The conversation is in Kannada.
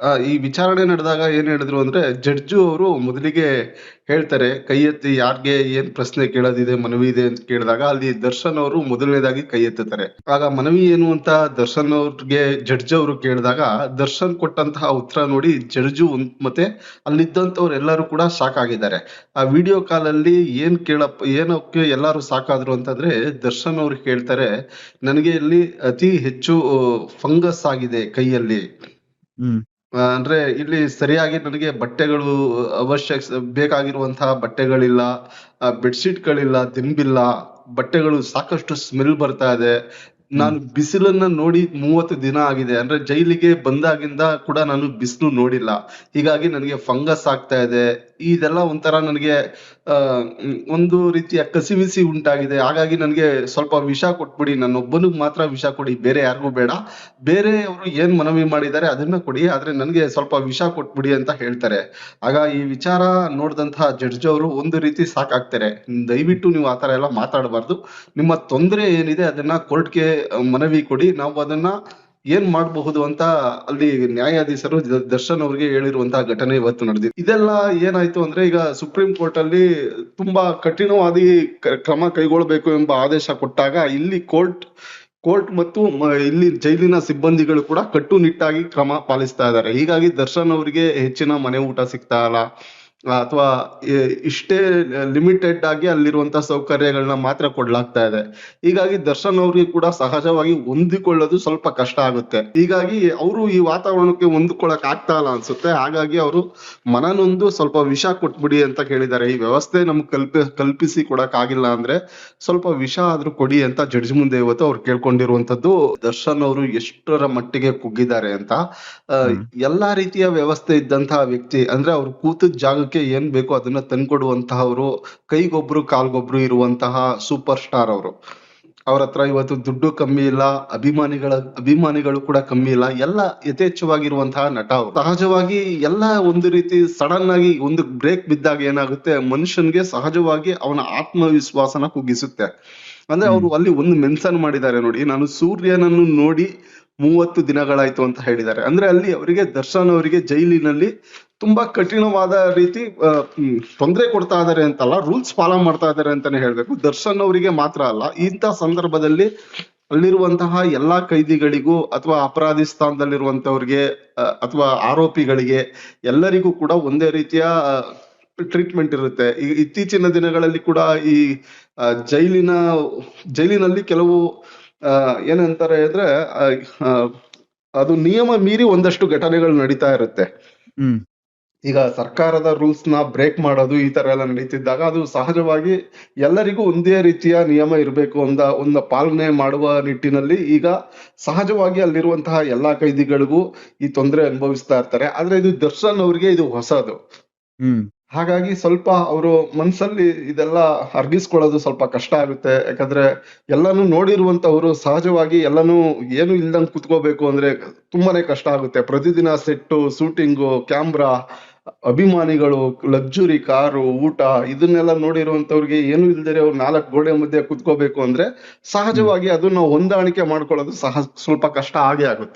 ಆ, ಈ ವಿಚಾರಣೆ ನಡೆದಾಗ ಏನ್ ಹೇಳಿದ್ರು ಅಂದ್ರೆ ಜಡ್ಜು ಅವರು ಮೊದಲಿಗೆ ಹೇಳ್ತಾರೆ ಕೈ ಎತ್ತಿ ಯಾರ್ಗೆ ಏನ್ ಪ್ರಶ್ನೆ ಕೇಳೋದಿದೆ ಮನವಿ ಇದೆ ಅಂತ ಕೇಳಿದಾಗ ಅಲ್ಲಿ ದರ್ಶನ್ ಅವರು ಮೊದಲನೇದಾಗಿ ಕೈ ಎತ್ತುತ್ತಾರೆ. ಆಗ ಮನವಿ ಏನು ಅಂತ ದರ್ಶನ್ ಅವ್ರಿಗೆ ಜಡ್ಜ್ ಅವರು ಕೇಳಿದಾಗ ದರ್ಶನ್ ಕೊಟ್ಟಂತಹ ಉತ್ತರ ನೋಡಿ ಜಡ್ಜು ಮತ್ತೆ ಅಲ್ಲಿದ್ದಂತವ್ರು ಎಲ್ಲರೂ ಕೂಡ ಶಾಕ್ ಆಗಿದ್ದಾರೆ ಆ ವಿಡಿಯೋ ಕಾಲ್ ಅಲ್ಲಿ ಏನ್ ಕೇಳಪ್ಪ ಏನಕ್ಕೆ ಎಲ್ಲರೂ ಸಾಕಾದ್ರು ಅಂತಂದ್ರೆ ದರ್ಶನ್ ಅವ್ರು ಹೇಳ್ತಾರೆ ನನಗೆ ಇಲ್ಲಿ ಅತಿ ಹೆಚ್ಚು ಫಂಗಸ್ ಆಗಿದೆ ಕೈಯಲ್ಲಿ. ಅಂದ್ರೆ ಇಲ್ಲಿ ಸರಿಯಾಗಿ ನನಗೆ ಬಟ್ಟೆಗಳು ಅವಶ್ಯಕ ಬೇಕಾಗಿರುವಂತಹ ಬಟ್ಟೆಗಳಿಲ್ಲ ಬೆಡ್ಶೀಟ್ಗಳಿಲ್ಲ ದಿಂಬಿಲ್ಲ, ಬಟ್ಟೆಗಳು ಸಾಕಷ್ಟು ಸ್ಮೆಲ್ ಬರ್ತಾ ಇದೆ. ನಾನು ಬಿಸಿಲನ್ನ ನೋಡಿ ಮೂವತ್ತು ದಿನ ಆಗಿದೆ. ಅಂದ್ರೆ ಜೈಲಿಗೆ ಬಂದಾಗಿಂದ ಕೂಡ ನಾನು ಬಿಸಿಲು ನೋಡಿಲ್ಲ. ಹೀಗಾಗಿ ನನಗೆ ಫಂಗಸ್ ಆಗ್ತಾ ಇದೆ. ಇದೆಲ್ಲ ಒಂಥರ ನನಗೆ ಒಂದು ರೀತಿಯ ಕಸಿವಿಸಿ ಉಂಟಾಗಿದೆ. ಹಾಗಾಗಿ ನನಗೆ ಸ್ವಲ್ಪ ವಿಷ ಕೊಟ್ಬಿಡಿ. ನನ್ನೊಬ್ಬನಿಗೆ ಮಾತ್ರ ವಿಷ ಕೊಡಿ. ಬೇರೆ ಯಾರಿಗೂ ಬೇಡ. ಬೇರೆಯವರು ಏನ್ ಮನವಿ ಮಾಡಿದ್ದಾರೆ ಅದನ್ನ ಕೊಡಿ. ಆದ್ರೆ ನನಗೆ ಸ್ವಲ್ಪ ವಿಷ ಕೊಟ್ಬಿಡಿ ಅಂತ ಹೇಳ್ತಾರೆ. ಆಗ ಈ ವಿಚಾರ ನೋಡಿದಂತಹ ಜಡ್ಜ್ ಅವರು ಒಂದು ರೀತಿ ಸಾಕಾಗ್ತಾರೆ. ದಯವಿಟ್ಟು ನೀವು ಆತರ ಎಲ್ಲ ಮಾತಾಡಬಾರ್ದು. ನಿಮ್ಮ ತೊಂದರೆ ಏನಿದೆ ಅದನ್ನ ಕೋರ್ಟ್ಗೆ ಮನವಿ ಕೊಡಿ, ನಾವು ಅದನ್ನ ಏನ್ ಮಾಡಬಹುದು ಅಂತ ಅಲ್ಲಿ ನ್ಯಾಯಾಧೀಶರು ದರ್ಶನ್ ಅವರಿಗೆ ಹೇಳಿರುವಂತಹ ಘಟನೆ ಇವತ್ತು ನಡೆದಿದೆ. ಇದೆಲ್ಲ ಏನಾಯ್ತು ಅಂದ್ರೆ ಈಗ ಸುಪ್ರೀಂ ಕೋರ್ಟ್ ಅಲ್ಲಿ ತುಂಬಾ ಕಠಿಣವಾದಿ ಕ್ರಮ ಕೈಗೊಳ್ಳಬೇಕು ಎಂಬ ಆದೇಶ ಕೊಟ್ಟಾಗ ಇಲ್ಲಿ ಕೋರ್ಟ್ ಕೋರ್ಟ್ ಮತ್ತು ಇಲ್ಲಿ ಜೈಲಿನ ಸಿಬ್ಬಂದಿಗಳು ಕೂಡ ಕಟ್ಟುನಿಟ್ಟಾಗಿ ಕ್ರಮ ಪಾಲಿಸ್ತಾ ಇದ್ದಾರೆ. ಹೀಗಾಗಿ ದರ್ಶನ್ ಅವರಿಗೆ ಹೆಚ್ಚಿನ ಮನೆ ಊಟ ಸಿಗ್ತಾ ಇಲ್ಲ. ಅಥವಾ ಇಷ್ಟೇ ಲಿಮಿಟೆಡ್ ಆಗಿ ಅಲ್ಲಿರುವಂತ ಸೌಕರ್ಯಗಳನ್ನ ಮಾತ್ರ ಕೊಡ್ಲಾಗ್ತಾ ಇದೆ. ಹೀಗಾಗಿ ದರ್ಶನ್ ಅವ್ರಿಗೆ ಕೂಡ ಸಹಜವಾಗಿ ಹೊಂದಿಕೊಳ್ಳೋದು ಸ್ವಲ್ಪ ಕಷ್ಟ ಆಗುತ್ತೆ. ಹೀಗಾಗಿ ಅವರು ಈ ವಾತಾವರಣಕ್ಕೆ ಹೊಂದ್ಕೊಳಕ್ ಆಗ್ತಾ ಇಲ್ಲ ಅನ್ಸುತ್ತೆ. ಹಾಗಾಗಿ ಅವರು ಮನನೊಂದು ಸ್ವಲ್ಪ ವಿಷ ಕೊಟ್ಬಿಡಿ ಅಂತ ಕೇಳಿದ್ದಾರೆ ಈ ವ್ಯವಸ್ಥೆ ನಮ್ಗೆ ಕಲ್ಪಿ ಕಲ್ಪಿಸಿ ಕೊಡಕ್ ಆಗಿಲ್ಲ ಅಂದ್ರೆ ಸ್ವಲ್ಪ ವಿಷ ಆದ್ರೂ ಕೊಡಿ ಅಂತ ಜಡ್ಜ್ ಮುಂದೆ ಇವತ್ತು ಅವ್ರು ಕೇಳ್ಕೊಂಡಿರುವಂತದ್ದು ದರ್ಶನ್ ಅವರು ಎಷ್ಟರ ಮಟ್ಟಿಗೆ ಕುಗ್ಗಿದ್ದಾರೆ ಅಂತ. ಎಲ್ಲಾ ರೀತಿಯ ವ್ಯವಸ್ಥೆ ಇದ್ದಂತಹ ವ್ಯಕ್ತಿ ಅಂದ್ರೆ ಅವ್ರು ಕೂತದ ಏನ್ ಬೇಕೋ ಅದನ್ನ ತಂದ್ಕೊಡುವಂತಹವ್ರು ಕೈಗೊಬ್ರು ಕಾಲ್ಗೊಬ್ರು ಇರುವಂತಹ ಸೂಪರ್ ಸ್ಟಾರ್ ಅವರು. ಅವ್ರ ಹತ್ರ ಇವತ್ತು ದುಡ್ಡು ಕಮ್ಮಿ ಇಲ್ಲ ಅಭಿಮಾನಿಗಳ ಅಭಿಮಾನಿಗಳು ಕೂಡ ಕಮ್ಮಿ ಇಲ್ಲ ಎಲ್ಲ ಯಥೇಚ್ಛವಾಗಿರುವಂತಹ ನಟ ಅವರು. ಸಹಜವಾಗಿ ಎಲ್ಲ ಒಂದು ರೀತಿ ಸಡನ್ ಆಗಿ ಒಂದು ಬ್ರೇಕ್ ಬಿದ್ದಾಗ ಏನಾಗುತ್ತೆ ಮನುಷ್ಯನ್ಗೆ ಸಹಜವಾಗಿ ಅವನ ಆತ್ಮವಿಶ್ವಾಸನ ಕುಗ್ಗಿಸುತ್ತೆ. ಅಂದ್ರೆ ಅವರು ಅಲ್ಲಿ ಒಂದು ಮೆನ್ಷನ್ ಮಾಡಿದ್ದಾರೆ ನೋಡಿ ನಾನು ಸೂರ್ಯನನ್ನು ನೋಡಿ ಮೂವತ್ತು ದಿನಗಳಾಯ್ತು ಅಂತ ಹೇಳಿದ್ದಾರೆ. ಅಂದ್ರೆ ಅಲ್ಲಿ ಅವರಿಗೆ ದರ್ಶನ್ ಅವರಿಗೆ ಜೈಲಿನಲ್ಲಿ ತುಂಬಾ ಕಠಿಣವಾದ ರೀತಿ ತೊಂದರೆ ಕೊಡ್ತಾ ಇದಾರೆ ಅಂತಲ್ಲ, ರೂಲ್ಸ್ ಫಾಲೋ ಮಾಡ್ತಾ ಇದಾರೆ ಅಂತಾನೆ ಹೇಳ್ಬೇಕು. ದರ್ಶನ್ ಅವರಿಗೆ ಮಾತ್ರ ಅಲ್ಲ, ಇಂಥ ಸಂದರ್ಭದಲ್ಲಿ ಅಲ್ಲಿರುವಂತಹ ಎಲ್ಲಾ ಕೈದಿಗಳಿಗೂ ಅಥವಾ ಅಪರಾಧಿ ಸ್ಥಾನದಲ್ಲಿರುವಂತವ್ರಿಗೆ ಅಥವಾ ಆರೋಪಿಗಳಿಗೆ ಎಲ್ಲರಿಗೂ ಕೂಡ ಒಂದೇ ರೀತಿಯ ಟ್ರೀಟ್ಮೆಂಟ್ ಇರುತ್ತೆ. ಈ ಇತ್ತೀಚಿನ ದಿನಗಳಲ್ಲಿ ಕೂಡ ಈ ಜೈಲಿನ, ಜೈಲಿನಲ್ಲಿ ಕೆಲವು ಏನಂತಾರೆ ಅಂದ್ರೆ ಅದು ನಿಯಮ ಮೀರಿ ಒಂದಷ್ಟು ಘಟನೆಗಳು ನಡೀತಾ ಇರುತ್ತೆ. ಹ್ಮ್. ಈಗ ಸರ್ಕಾರದ ರೂಲ್ಸ್ನ ಬ್ರೇಕ್ ಮಾಡೋದು ಈ ತರ ಎಲ್ಲ ನಡೀತಿದ್ದಾಗ ಅದು ಸಹಜವಾಗಿ ಎಲ್ಲರಿಗೂ ಒಂದೇ ರೀತಿಯ ನಿಯಮ ಇರಬೇಕು ಅಂತ ಒಂದು ಪಾಲನೆ ಮಾಡುವ ನಿಟ್ಟಿನಲ್ಲಿ ಈಗ ಸಹಜವಾಗಿ ಅಲ್ಲಿರುವಂತಹ ಎಲ್ಲಾ ಕೈದಿಗಳಿಗೂ ಈ ತೊಂದರೆ ಅನುಭವಿಸ್ತಾ ಇರ್ತಾರೆ. ಆದ್ರೆ ಇದು ದರ್ಶನ್ ಅವರಿಗೆ ಇದು ಹೊಸದು. ಹ್ಮ್. ಹಾಗಾಗಿ ಸ್ವಲ್ಪ ಅವರು ಮನಸ್ಸಲ್ಲಿ ಇದೆಲ್ಲ ಅರ್ಗಿಸ್ಕೊಳ್ಳೋದು ಸ್ವಲ್ಪ ಕಷ್ಟ ಆಗುತ್ತೆ. ಯಾಕಂದ್ರೆ ಎಲ್ಲಾನು ನೋಡಿರುವಂತವ್ರು ಸಹಜವಾಗಿ ಎಲ್ಲಾನು ಏನು ಇಲ್ದಂಗ್ ಕುತ್ಕೋಬೇಕು ಅಂದ್ರೆ ತುಂಬಾನೇ ಕಷ್ಟ ಆಗುತ್ತೆ. ಪ್ರತಿದಿನ ಸೆಟ್ಟು ಶೂಟಿಂಗು ಕ್ಯಾಮ್ರಾ ಅಭಿಮಾನಿಗಳು ಲಕ್ಸುರಿ ಕಾರು ಊಟ ಇದನ್ನೆಲ್ಲ ನೋಡಿರುವಂತವ್ರಿಗೆ ಏನು ಇಲ್ದರೆ ಅವ್ರು ನಾಲ್ಕು ಗೋಡೆ ಮಧ್ಯೆ ಕುತ್ಕೋಬೇಕು ಅಂದ್ರೆ ಸಹಜವಾಗಿ ಅದನ್ನ ಹೊಂದಾಣಿಕೆ ಮಾಡ್ಕೊಳ್ಳೋದು ಸಹ ಸ್ವಲ್ಪ ಕಷ್ಟ ಆಗೇ ಆಗುತ್ತೆ.